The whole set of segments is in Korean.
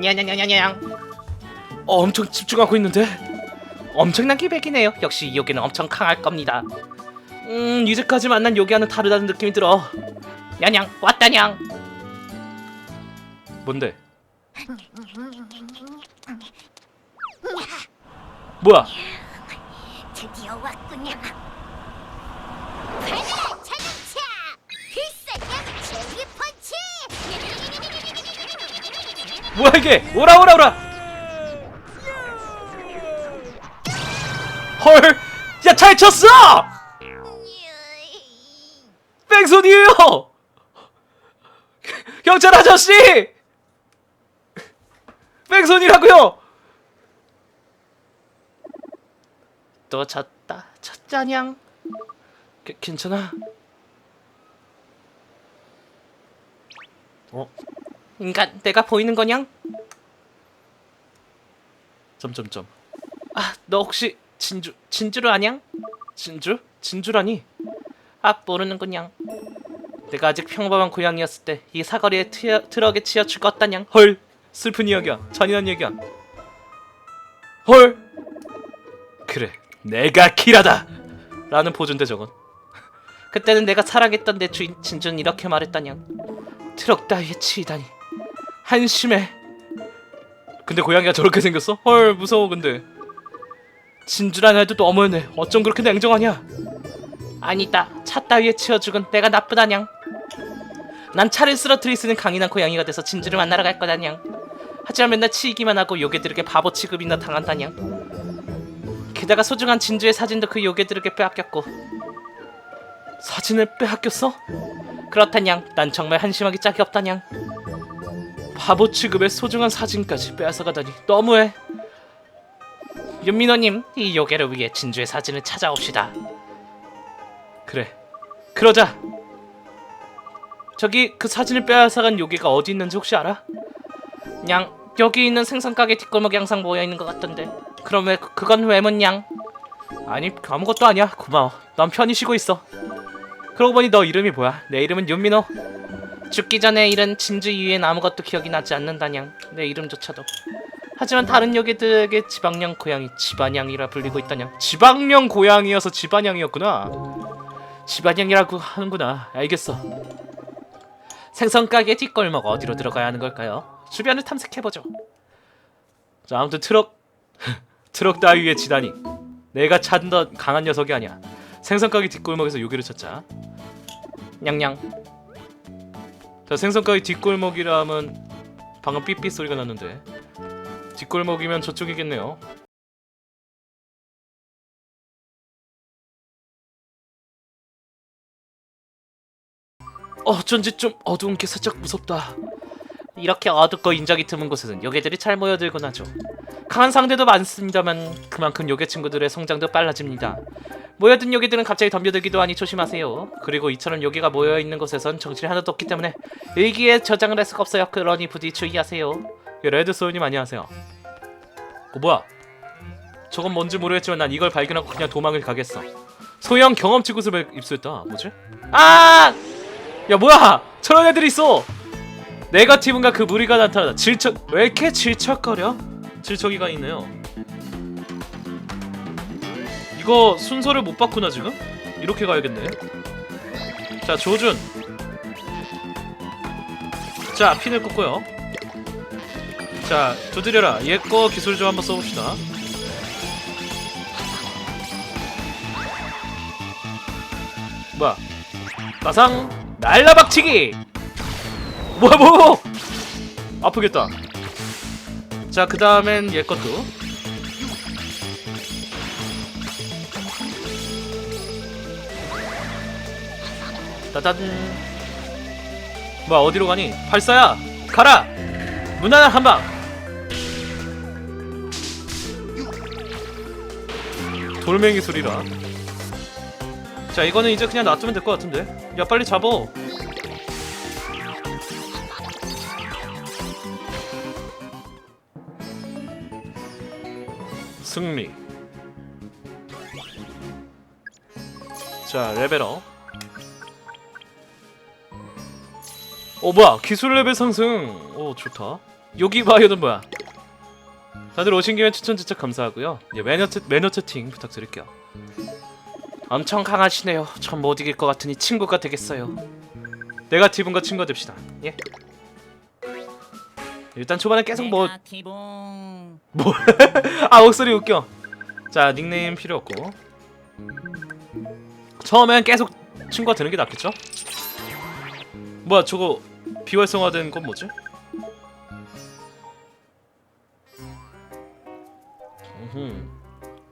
냐냐냐냐냥. 어, 엄청 집중하고 있는데 엄청난 기백이네요. 역시 이 요괴는 엄청 강할 겁니다. 음, 이제까지 만난 요괴와는 다르다는 느낌이 들어. 야냥 왔다냥. 뭔데? 뭐야? 뭐야 이게? 오라 오라 오라. 헐, 야잘 쳤어! 뺑소니에요! 경찰 아저씨! 뺑소니라고요! 또 졌다, 졌자냥. 게, 괜찮아? 어? 인간, 내가 보이는 거냥? 점점점. 아, 너 혹시 진주 진주를 아냥? 진주? 진주라니? 아 모르는군냥. 내가 아직 평범한 고양이였을 때 이 사거리에 트여, 트럭에 치여 죽었다냥. 헐 슬픈 이야기야. 잔인한 이야기야. 헐. 그래 내가 키라다. 라는 포즈인데 저건. 그때는 내가 사랑했던 내 주인 진주는 이렇게 말했다냥. 트럭 따위에 치이다니. 한심해. 근데 고양이가 저렇게 생겼어? 헐 무서워 근데. 진주란 애도 너무했네. 어쩜 그렇게 냉정하냐? 아니다. 차 따위에 치여 죽은 내가 나쁘다냥. 난 차를 쓰러뜨릴 수 있는 강인한 고양이가 돼서 진주를 만나러 갈 거다냥. 하지만 맨날 치이기만 하고 요괴들에게 바보 취급이나 당한다냥. 게다가 소중한 진주의 사진도 그 요괴들에게 빼앗겼고. 사진을 빼앗겼어? 그렇다냥. 난 정말 한심하기 짝이 없다냥. 바보 취급의 소중한 사진까지 빼앗아가다니 너무해. 윤민호님, 이 요괴를 위해 진주의 사진을 찾아옵시다. 그래, 그러자. 저기 그 사진을 빼앗아간 요괴가 어디 있는지 혹시 알아? 냥 여기 있는 생선 가게 뒷골목에 항상 모여 있는 것 같던데. 그럼 왜 그- 그건 왜 묻냥? 아니 아무것도 아니야. 고마워. 넌 편히 쉬고 있어. 그러고 보니 너 이름이 뭐야? 내 이름은 윤민호. 죽기 전에 잃은 진주 이후엔 아무것도 기억이 나지 않는다냥. 내 이름조차도. 하지만 다른 요괴들에게 지방령 고양이 지반양이라 불리고 있다냥. 지방령 고양이여서 지반양이었구나. 지반양이라고 하는구나. 알겠어. 생선 가게 뒷골목 어디로 들어가야 하는 걸까요? 주변을 탐색해보죠. 자 아무튼 트럭 트럭 따위에 지다니 내가 찾던 강한 녀석이 아니야. 생선 가게 뒷골목에서 요괴를 찾자. 냥냥 자 생선 가게 뒷골목이라 하면 방금 삐삐 소리가 났는데 뒷골목이면 저쪽이겠네요. 어쩐지 좀 어두운 게 살짝 무섭다. 이렇게 어둡고 인적이 드문 곳에는 요괴들이 잘 모여들곤 하죠. 강한 상대도 많습니다만 그만큼 요괴 친구들의 성장도 빨라집니다. 모여든 요괴들은 갑자기 덤벼들기도 하니 조심하세요. 그리고 이처럼 요괴가 모여있는 곳에선 정신이 하나도 없기 때문에 일기에 저장을 할 수가 없어요. 그러니 부디 주의하세요. 예, 레드소울님 안녕하세요. 어 뭐야? 저건 뭔지 모르겠지만 난 이걸 발견하고 그냥 도망을 가겠어. 소형 경험치 구슬을 입수했다. 뭐지? 아! 야 뭐야? 저런 애들이 있어. 네거티브인가 그 무리가 나타나다. 질척 왜 이렇게 질척거려? 질척이가 있네요. 이거 순서를 못 바꾸나 지금? 이렇게 가야겠네. 자 조준. 자 핀을 꽂고요. 자, 두드려라. 얘 거 기술 좀 한번 써봅시다. 뭐야? 나상 날라박치기. 뭐야 뭐? 아프겠다. 자, 그 다음엔 얘 것도. 따단. 뭐야 어디로 가니? 발사야. 가라. 무난한 한 방. 돌멩이 소리라. 자 이거는 이제 그냥 놔두면 될 것 같은데. 야 빨리 잡어. 승리. 자 레벨업. 어 뭐야 기술 레벨 상승. 오 좋다. 여기 바이오는 뭐야? 다들 오신 김에 추천 진짜 감사하고요. 예, 매너 채, 매너 채팅 부탁드릴게요. 엄청 강하시네요. 전 못 이길 것 같으니 친구가 되겠어요. 네가티브과 친구가 됩시다. 예. 일단 초반에 계속 뭐 티봉 아 목소리 웃겨. 자 닉네임 필요 없고 처음엔 계속 친구가 되는 게 낫겠죠? 뭐야 저거 비활성화된 건 뭐지? 음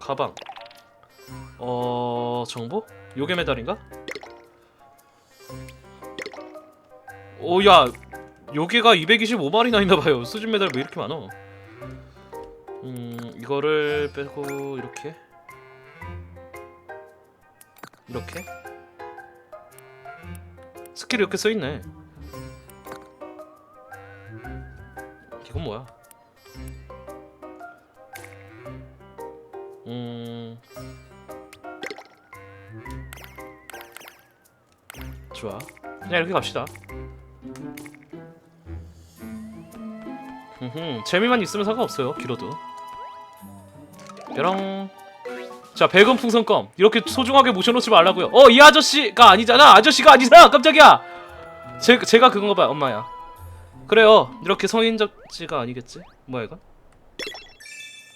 가방 어 정보? 요괴 메달인가? 오야 요괴가 225마리나 있나봐요. 수준 메달 왜 이렇게 많어 음 이거를 빼고 이렇게? 이렇게? 스킬이 이렇게 써있네. 이건 뭐야? 음. 좋아. 그냥 이렇게 갑시다 흠 재미만 있으면 상관없어요 길어도. 뾰롱. 자 백원 풍선껌. 이렇게 소중하게 모셔놓지 말라고요. 어 이 아저씨가 아니잖아. 아저씨가 아니잖아. 깜짝이야. 제, 제가 그건가 봐요 엄마야. 그래요. 이렇게 성인 잡지가 아니겠지? 뭐야 이건?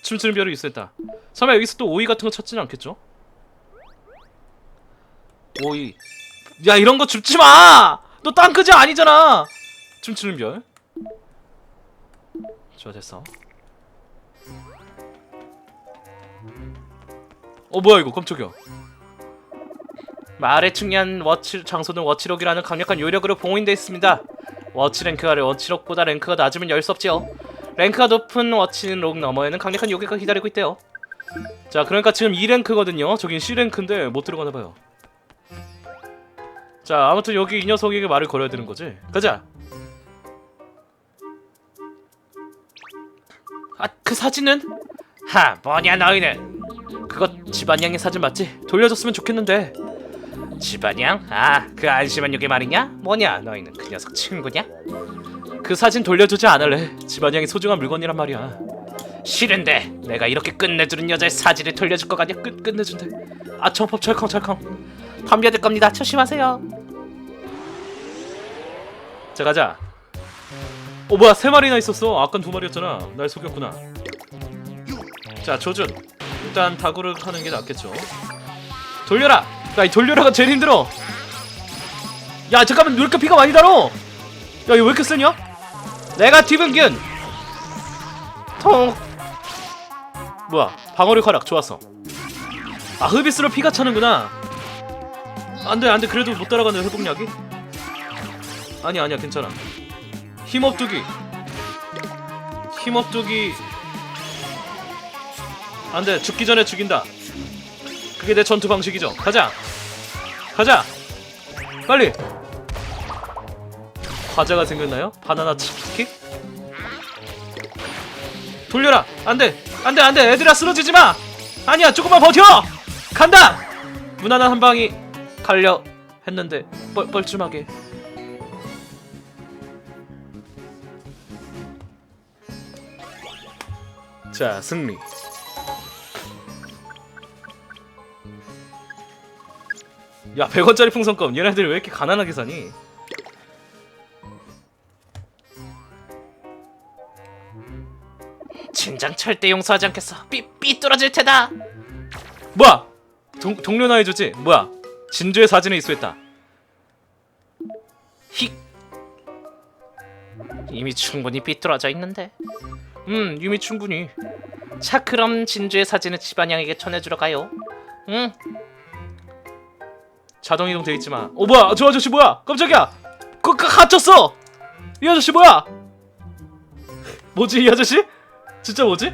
춤추는 별이 있었다 설마 여기서 또 오이 같은 거 찾지는 않겠죠? 오이. 야 이런 거 줍지 마너 땅크지 아니잖아! 춤추는 별 좋아 됐어. 어 뭐야 이거 깜짝이야. 말에 중요한 워치 장소는 워치록이라는 강력한 요력으로 봉인되어 있습니다. 워치 랭크 아래 워치록보다 랭크가 낮으면 열 수 없지요. 랭크가 높은 워치록 너머에는 강력한 요괴가 기다리고 있대요. 자 그러니까 지금 2랭크거든요. 저긴 C랭크인데 못 들어가나봐요. 자 아무튼 여기 이 녀석에게 말을 걸어야 되는 거지. 가자 아 그 사진은? 하 뭐냐 너희는 그거 집안양의 사진 맞지? 돌려줬으면 좋겠는데 집안양? 아 그 안심한 요괴 말이냐? 뭐냐 너희는 그 녀석 친구냐? 그 사진 돌려주지 않을래 집안양이 소중한 물건이란 말이야 싫은데 내가 이렇게 끝내주는 여자의 사진을 돌려줄 거 아니야 끝, 끝내준대 아 청법 철컹철컹 덤벼들 겁니다 조심하세요 자 가자 어 뭐야 세 마리나 있었어. 아깐 두 마리였잖아. 날 속였구나. 자 조준. 일단 다구를 하는 게 낫겠죠. 돌려라! 야이 돌려라가 제일 힘들어. 야 잠깐만 왜 이렇게 피가 많이 달어? 야 이거 왜 이렇게 세냐? 내가 뒤분균! 통! 뭐야 방어력 하락 좋았어. 아 흡입수로 피가 차는구나. 안돼 안돼. 그래도 못 따라가네 회복약이. 아니 아니야 괜찮아 힘업두기. 힘업두기. 안돼 죽기 전에 죽인다. 그게 내 전투 방식이죠. 가자. 가자. 빨리. 과자가 생겼나요? 바나나 치킨? 돌려라. 안돼. 안돼 안돼. 애들아 쓰러지지 마. 아니야 조금만 버텨. 간다. 무난한 한 방이 갈려 했는데 뻘, 뻘쭘하게 자 승리. 야 100원짜리 풍선껌. 얘네들 왜 이렇게 가난하게 사니? 진작 절대 용서하지 않겠어. 삐, 삐뚤어질 테다. 뭐야? 동, 동료나 해주지? 뭐야? 진주의 사진에 입수했다. 휙 이미 충분히 삐뚤어져 있는데 음 이미 충분히. 자 그럼 진주의 사진을 집안양에게 전해주러 가요. 응? 자동 이동 돼 있지만. 어 뭐야? 저 아저씨 뭐야? 깜짝이야! 그, 그 갇혔어! 이 아저씨 뭐야? 뭐지 이 아저씨? 진짜 뭐지?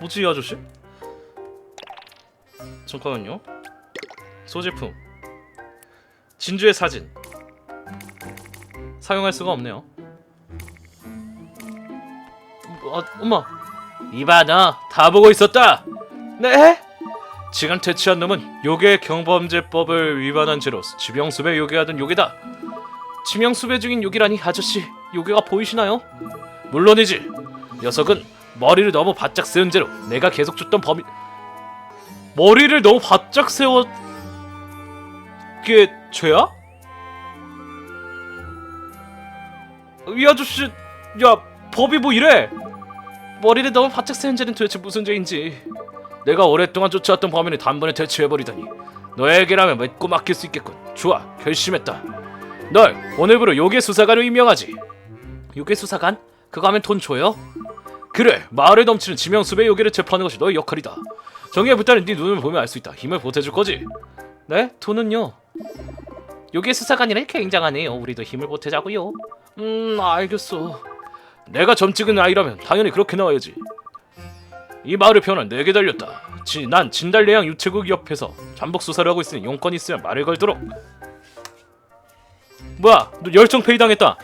뭐지 이 아저씨? 잠깐만요. 소제품. 진주의 사진. 사용할 수가 없네요 어, 엄마 이봐 너 다 보고 있었다 네? 지금 퇴치한 놈은 요괴 경범죄법을 위반한 죄로 지병수배 요괴하던 요괴다 지명 수배 중인 요기라니 아저씨 요괴가 보이시나요? 물론이지. 녀석은 머리를 너무 바짝 세운 죄로 내가 계속 줬던 범인 머리를 너무 바짝 세워 그게 죄야? 이 아저씨 야 법이 뭐 이래? 머리를 너무 바짝 세운 죄는 도대체 무슨 죄인지. 내가 오랫동안 쫓아왔던 범인을 단번에 대체해버리다니. 너에게라면 믿고 맡길 수 있겠군. 좋아 결심했다. 널 오늘부로 요괴 수사관으로 임명하지. 요괴 수사관? 그거 하면 돈 줘요? 그래 마을에 넘치는 지명수배 요괴를 체포하는 것이 너의 역할이다. 정의에 붙다는 네 눈을 보면 알 수 있다. 힘을 보태줄 거지. 네? 돈은요? 요괴 수사관이라 굉장하네요. 우리도 힘을 보태자고요. 음 알겠어 내가 점 찍은 아이라면 당연히 그렇게 나와야지. 이 마을의 변화는 내게 달렸다. 지, 난 진달래양 유채국 옆에서 잠복 수사를 하고 있으니 용건이 있으면 말을 걸도록. 뭐야 너 열정 페이 당했다.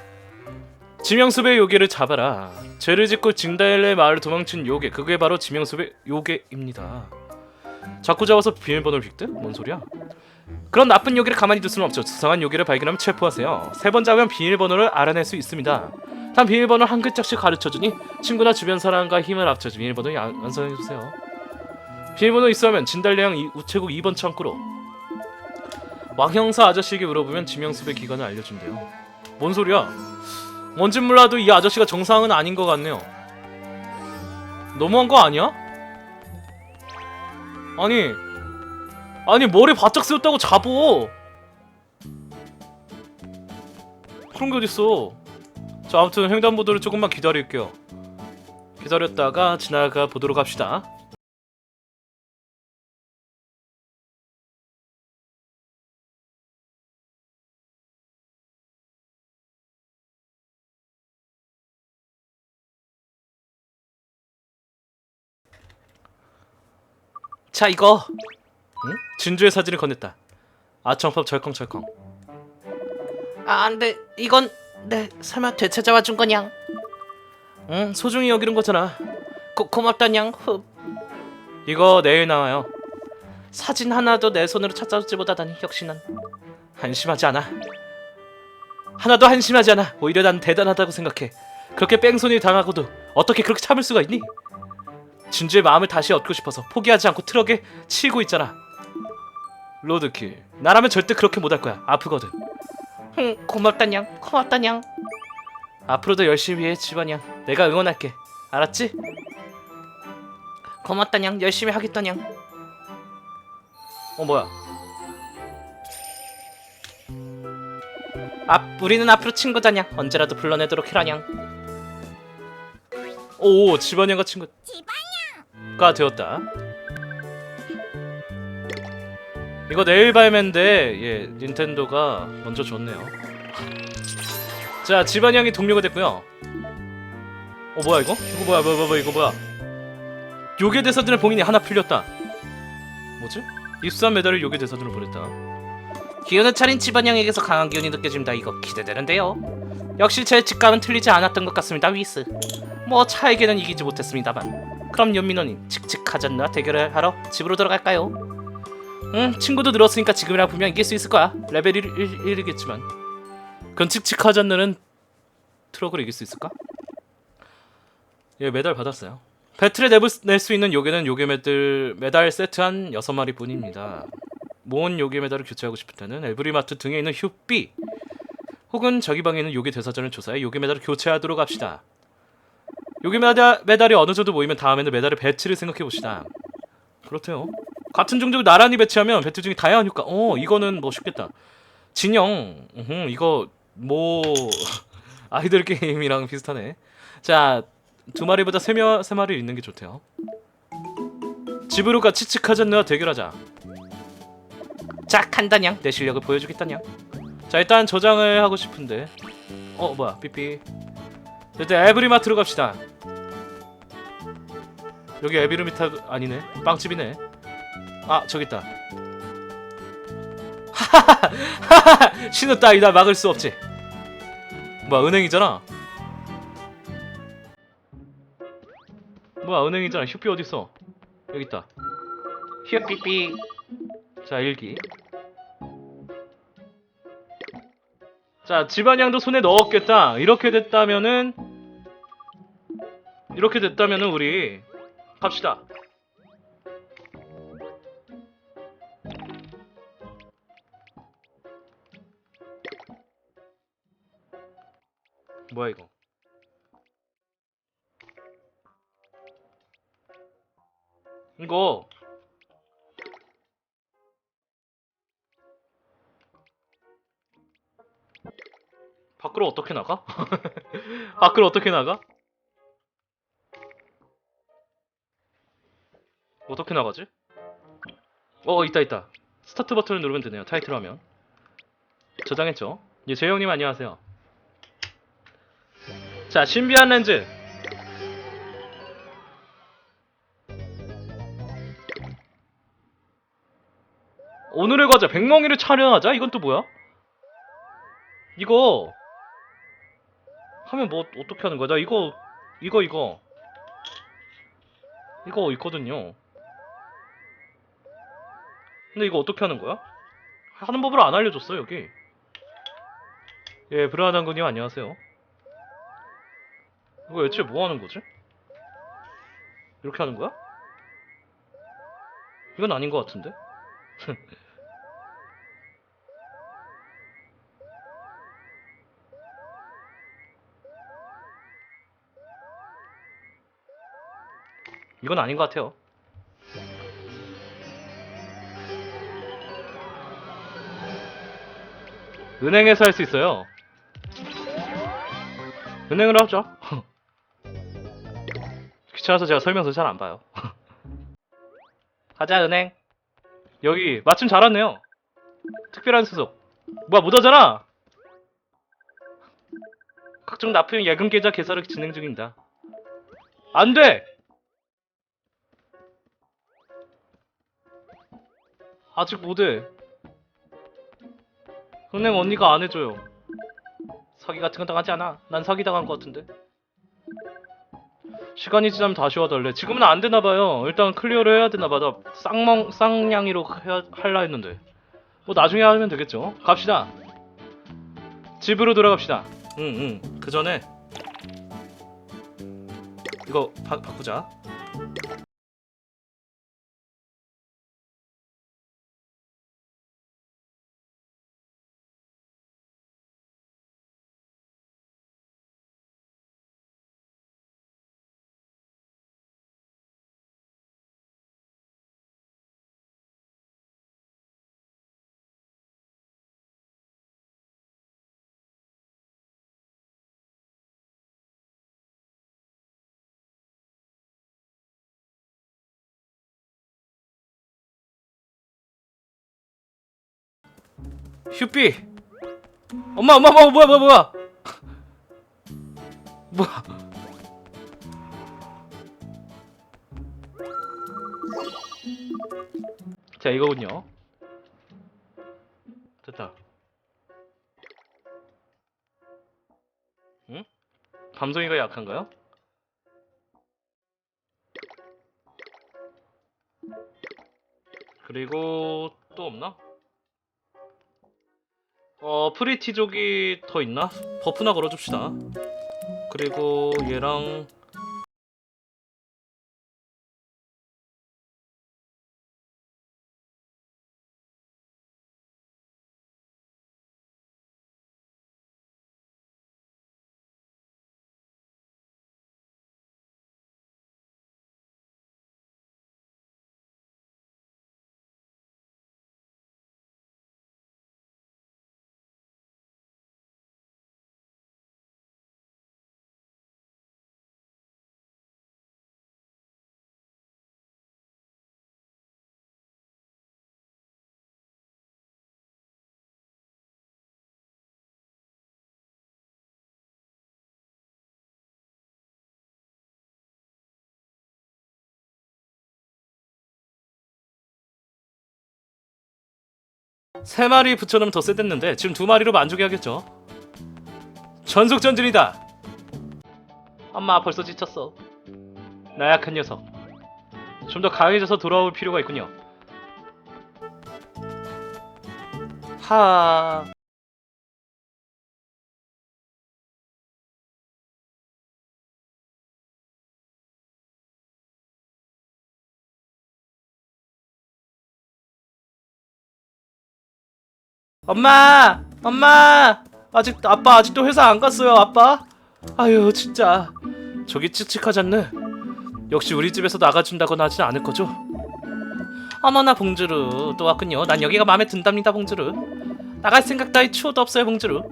지명수배 요괴를 잡아라. 죄를 짓고 진달래 마을을 도망친 요괴 그게 바로 지명수배 요괴입니다. 자꾸 잡아서 비밀번호를 획득? 뭔 소리야? 그런 나쁜 요괴를 가만히 둘 수는 없죠. 수상한 요괴를 발견하면 체포하세요. 세 번 잡으면 비밀번호를 알아낼 수 있습니다 단 비밀번호 한 글자씩 가르쳐주니 친구나 주변 사람과 힘을 합쳐 비밀번호 양- 완성해주세요. 비밀번호 있으면 진달래양 이- 우체국 2번 창구로 왕형사 아저씨에게 물어보면 지명수배 기간을 알려준대요. 뭔 소리야? 뭔진 몰라도 이 아저씨가 정상은 아닌 것 같네요. 너무한 거 아니야? 아니 아니 머리 바짝 세웠다고 잡어. 그런 게 어딨어 자 아무튼 횡단보도를 조금만 기다릴게요. 기다렸다가 지나가 보도록 합시다. 자 이거. 응? 진주의 사진을 건넸다. 아청법 절컹절컹. 아 안돼. 이건 네 설마 되찾아와 준 거냥 응 소중히 여기는 거잖아 고, 고맙다 냥 흡 이거 내일 나와요 사진 하나도 내 손으로 찾아오지 못하다니 역시 난 한심하지 않아 하나도 한심하지 않아 오히려 난 대단하다고 생각해 그렇게 뺑소니 당하고도 어떻게 그렇게 참을 수가 있니 진주의 마음을 다시 얻고 싶어서 포기하지 않고 트럭에 치고 있잖아. 로드킬. 나라면 절대 그렇게 못할 거야. 아프거든. 흥, 고맙다냥. 고맙다냥. 앞으로도 열심히 해, 집안냥. 내가 응원할게. 알았지? 고맙다냥. 열심히 하겠다냥. 어 뭐야? 앞 우리는 앞으로 친구다냥. 언제라도 불러내도록 해라냥. 오 집안양과 친구. 가 되었다. 이거 내일 발매인데 예 닌텐도가 먼저 줬네요. 자 집안양이 동료가 됐고요. 어 뭐야 이거? 이거 뭐야 뭐야 뭐야 이거 뭐야? 요괴 대사들의 봉인이 하나 풀렸다. 뭐지? 입수한 메달을 요괴 대사들로 보냈다. 기운을 차린 집안양에게서 강한 기운이 느껴집니다. 이거 기대되는데요. 역시 제 직감은 틀리지 않았던 것 같습니다. 위스. 뭐 차에게는 이기지 못했습니다만. 그럼 연민호님 칙칙하졌나 대결을 하러 집으로 들어갈까요? 응 친구도 늘었으니까 지금이라 분명 이길 수 있을 거야 레벨 1, 1, 1이겠지만 그건 칙칙하졌느는 트럭을 이길 수 있을까? 예 메달 받았어요 배틀에 낼수 있는 요괴는 요괴 메달, 메달 세트 한 6마리 뿐입니다 모은 요괴 메달을 교체하고 싶을 때는 에브리마트 등에 있는 휴비 혹은 저기 방에 있는 요괴 대사전을 조사해 요괴 메달을 교체하도록 합시다 요괴 메달, 메달이 어느 정도 모이면 다음에는 메달의 배치를 생각해 봅시다. 그렇대요. 같은 종족을 나란히 배치하면 배틀 중에 다양한 효과. 어, 이거는 뭐 쉽겠다. 진영, 음, 이거 뭐 아이들 게임이랑 비슷하네. 자, 두 마리보다 세, 마리 있는 게 좋대요. 집으로 가 치치카전느와 대결하자. 자, 간다냥. 내 실력을 보여주겠다냥. 자, 일단 저장을 하고 싶은데. 어, 뭐야, 삐삐. 일단 에브리마트로 갑시다. 여기 에비르미타 아니네 빵집이네 아 저기 있다. 하하하! 신호 따위 나 막을 수 없지. 뭐야 은행이잖아. 뭐야 은행이잖아. 휴피 어딨어? 여기 있다. 휴삐삐 자 일기. 자 집안양도 손에 넣었겠다. 이렇게 됐다면은 이렇게 됐다면은 우리 갑시다 뭐야 이거 이거 밖으로 어떻게 나가? 밖으로 어떻게 나가? 어떻게 나가지? 어 있다 있다 스타트 버튼을 누르면 되네요 타이틀 화면 저장했죠 예 재영님 안녕하세요 자 신비한 렌즈 오늘의 과제 백멍이를 촬영하자 이건 또 뭐야? 이거 하면 뭐 어떻게 하는 거야? 나 이거 이거 이거 이거 있거든요. 근데 이거 어떻게 하는 거야? 하는 법을 안 알려줬어 여기. 예, 브라한 군님 안녕하세요. 이거 애초에 뭐 하는 거지? 이렇게 하는 거야? 이건 아닌 것 같은데? 이건 아닌 것 같아요. 은행에서 할 수 있어요. 은행으로 하죠. 귀찮아서 제가 설명서 잘 안 봐요. 가자 은행. 여기 마침 잘 왔네요. 특별한 수속. 뭐야 묻어잖아. 각종 납품 예금 계좌 개설을 진행 중입니다. 안 돼. 아직 못해. 은행 언니가 안 해줘요. 사기 같은 건 당하지 않아. 난 사기 당한 것 같은데. 시간이 지나면 다시 와달래. 지금은 안 되나 봐요. 일단 클리어를 해야 되나 봐. 나 쌍멍 쌍냥이로 해야 할라 했는데. 뭐 나중에 하면 되겠죠. 갑시다. 집으로 돌아갑시다. 응, 응. 그 전에 이거 바, 바꾸자. 휴삐 엄마 엄마 엄마 뭐야 뭐야 뭐야 뭐야 자 이거군요 됐다 응? 밤송이가 약한가요? 그리고 또 없나? 어 프리티족이 더 있나? 버프나 걸어줍시다 그리고 얘랑 세 마리 붙여놓으면 더 세댔는데 지금 두 마리로 만족해야겠죠? 전속 전진이다. 엄마 벌써 지쳤어. 나약한 녀석. 좀 더 강해져서 돌아올 필요가 있군요. 하 엄마! 엄마! 아직 아빠 아직도 회사 안 갔어요 아빠? 아유 진짜. 저기 칙칙하잖네. 역시 우리 집에서 나가준다거나 하진 않을 거죠? 어머나 봉주루. 또 왔군요. 난 여기가 마음에 든답니다 봉주루. 나갈 생각 따위 추호도 없어요 봉주루.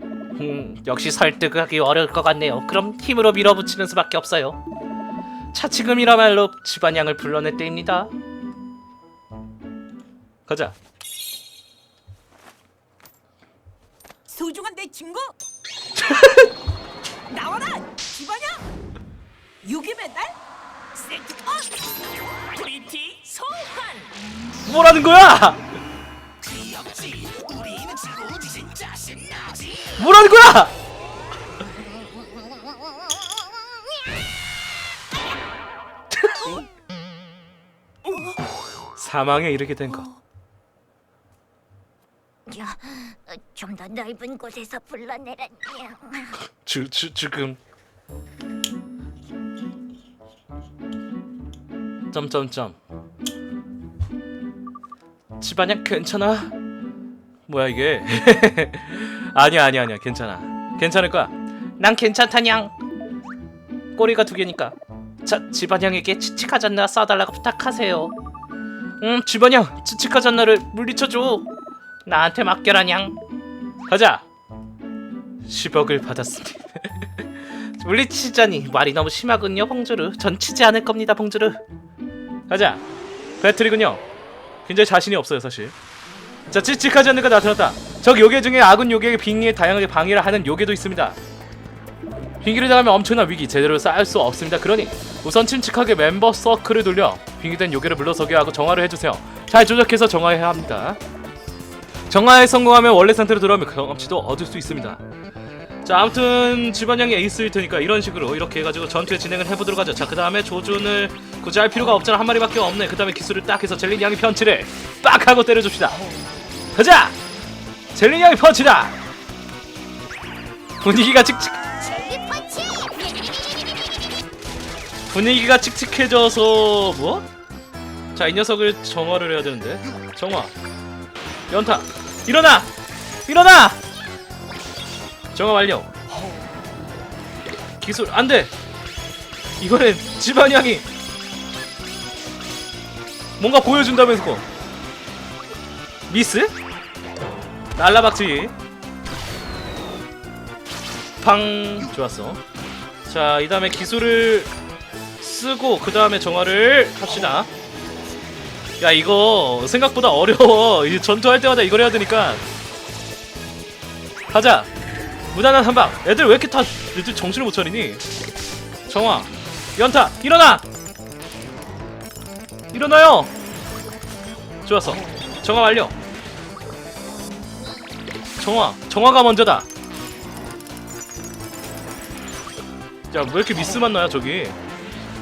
음 역시 설득하기 어려울 것 같네요. 그럼 힘으로 밀어붙이는 수밖에 없어요. 차츰이라말로 집안양을 불러낼 때입니다. 가자 소중한 내 친구? 나와라 집안이야. 유기 배달 세트컷. 프리티 소환. 뭐라는 거야? 뭐라는 거야? 사망에 이르게 된 것. 야, 좀더 넓은 곳에서 불러내라냥. 주, 주, 지금. 점점점. 집안양 괜찮아? 뭐야 이게? 아니야 아니야 아니야 괜찮아. 괜찮을 거야. 난 괜찮다냥. 꼬리가 두 개니까. 자 집안양에게 치치카잔나 쏴달라고 부탁하세요. 음 집안양 치치카잔나를 물리쳐줘 나한테 맡겨라냥 가자 10억을 받았습니다. 물리치자니 말이 너무 심하군요, 봉주르. 전 치지 않을 겁니다, 봉주르. 가자. 배틀이군요. 굉장히 자신이 없어요, 사실. 자, 않는 가 나타났다. 적 요괴 중에 아군 요괴의 빙의에 다양하게 방해를 하는 요괴도 있습니다. 빙의를 당하면 엄청난 위기 제대로 쌓을 수 없습니다. 그러니 우선 침착하게 멤버 서클을 돌려 빙의된 요괴를 물러서게 하고 정화를 해주세요. 잘 조작해서 정화해야 합니다. 정화에 성공하면 원래 상태로 돌아오면 경험치도 얻을 수 있습니다. 자 아무튼 집안양이 에이스일 테니까 이런 식으로 이렇게 해가지고 전투에 진행을 해보도록 하죠. 자 그 다음에 조준을 굳이 할 필요가 없잖아. 한 마리밖에 없네. 그 다음에 기술을 딱 해서 젤린 양이 펀치를 빡 하고 때려줍시다. 가자! 젤린 양이 펀치다! 분위기가 칙칙. 분위기가 칙칙해져서 뭐? 자 이 녀석을 정화를 해야 되는데. 정화. 연타 일어나! 일어나! 정화 완료. 기술 안 돼! 이거는 집안양이 뭔가 보여준다면서. 미스? 날라박지. 팡. 좋았어. 자 이 다음에 기술을 쓰고 그 다음에 정화를 합시다 야 이거 생각보다 어려워. 이 전투할 때마다 이걸 해야 되니까. 가자. 무난한 한방. 애들 왜 이렇게 다 애들 정신을 못 차리니? 정화 연타 일어나! 일어나요! 좋았어. 정화 완료. 정화 정화가 먼저다. 야 왜 이렇게 미스 만 나야 저기?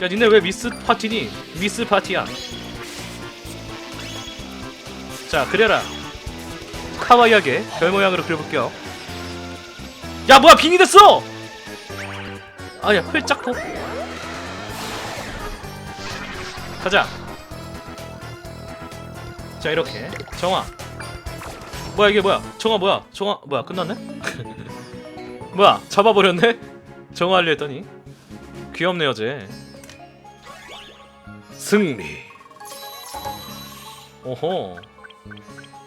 야 니네 왜 미스 파티니? 미스 파티야 자 그래라. 카와이하게 별 모양으로 그려볼게요. 야 뭐야 빙이 됐어! 아야 활짝포. 가자. 자 이렇게. 정화. 뭐야 이게 뭐야? 정화 뭐야? 정화 뭐야 끝났네? 뭐야 잡아버렸네? 정화하려 했더니. 귀엽네요 쟤 승리. 오호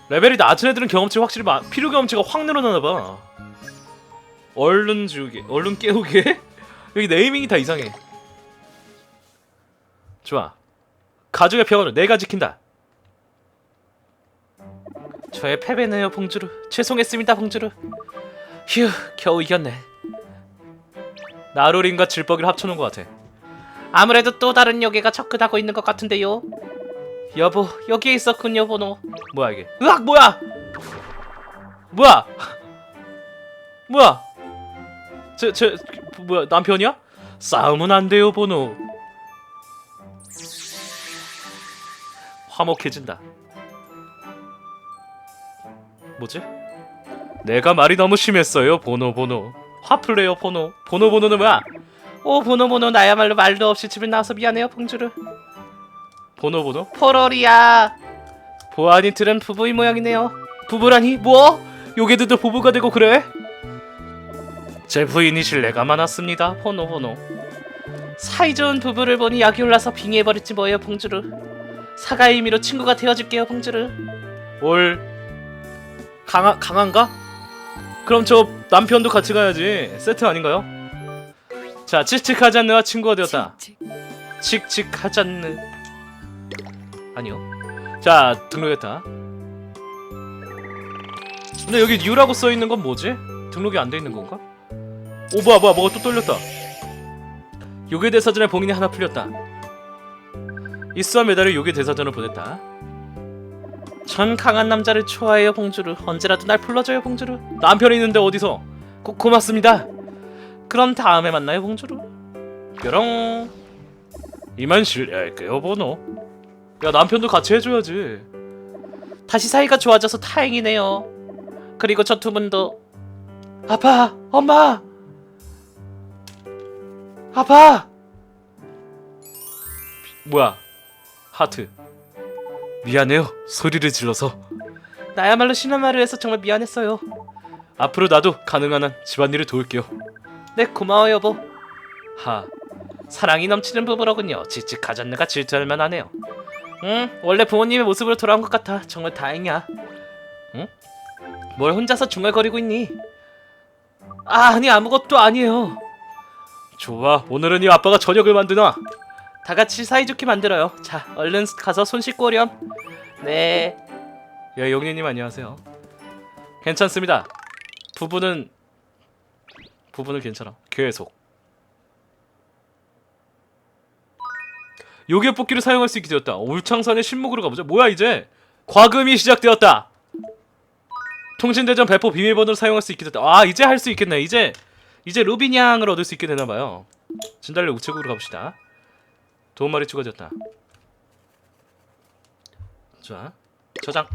레벨이 낮은 애들은 경험치 확실히 마, 필요 경험치가 확 늘어나나봐. 얼른 지우개 얼른 깨우개 여기 네이밍이 다 이상해. 좋아. 가족의 평화를 내가 지킨다. 저의 패배네요 봉주루. 죄송했습니다 봉주루. 휴 겨우 이겼네. 나루린과 질퍽이를 합쳐놓은 것 같아. 아무래도 또 다른 요괴가 접근하고 있는 것 같은데요 여보 여기에 있었군요 번호. 뭐야 이게? 으악 뭐야? 뭐야? 뭐야? 제, 제 뭐야 남편이야? 싸움은 안 돼요 번호. 화목해진다. 뭐지? 내가 말이 너무 심했어요 보노 보노 화플레요 보노 보노 보노는 뭐야? 오 보노 보노 나야말로 말도 없이 집에 나와서 미안해요 봉주르 보노 보노 포로리야 보아니 틀은 부부의 모양이네요 부부라니 뭐? 요괴들도 부부가 되고 그래? 제 부인이 신뢰가 많았습니다. 번호 번호. 사이좋은 부부를 보니 약이 올라서 빙의해버렸지 뭐예요 봉주르. 사과의 의미로 친구가 되어줄게요 봉주르. 올 강하, 강한가? 그럼 저 남편도 같이 가야지 세트 아닌가요? 자 칙칙하잔느와 친구가 되었다. 칙칙하잔느 아니요. 자 등록했다. 근데 여기 유라고 써 있는 건 뭐지? 등록이 안 돼 있는 건가? 오 뭐야 뭐야 뭐가 또 떨렸다. 요괴 대사전에 봉인이 하나 풀렸다. 이수와 메달을 요괴 대사전을 보냈다. 전 강한 남자를 좋아해요 봉주르. 언제라도 날 불러줘요 봉주르. 남편이 있는데 어디서? 고, 고맙습니다. 그럼 다음에 만나요 봉주르. 뾰롱. 이만 실례할게요 번호. 야 남편도 같이 해줘야지. 다시 사이가 좋아져서 다행이네요. 그리고 저 두 분도 아빠, 엄마, 아빠. 뭐야? 하트. 미안해요. 소리를 질러서. 나야말로 시나마를 해서 정말 미안했어요. 앞으로 나도 가능한 한 집안일을 도울게요. 네, 고마워 여보. 하. 사랑이 넘치는 부부로군요. 칙칙하잔느가 질투할 만하네요. 응, 원래 부모님의 모습으로 돌아온 것 같아. 정말 다행이야. 응? 뭘 혼자서 중얼거리고 있니? 아, 아니 아무것도 아니에요. 좋아, 오늘은 이 아빠가 저녁을 만드나? 다 같이 사이좋게 만들어요. 자, 얼른 가서 손 씻고 오렴. 네. 야, 영리님 안녕하세요. 괜찮습니다. 부부는 부부는 괜찮아. 계속. 요괴 뽑기를 사용할 수 있게 되었다. 울창산의 신목으로 가보자. 뭐야 이제? 과금이 시작되었다. 통신대전 배포 비밀번호를 사용할 수 있게 됐다. 아 이제 할 수 있겠네. 이제 이제 루비냥을 얻을 수 있게 되나봐요. 진달래 우체국으로 가봅시다. 도움말이 추가되었다. 자 저장.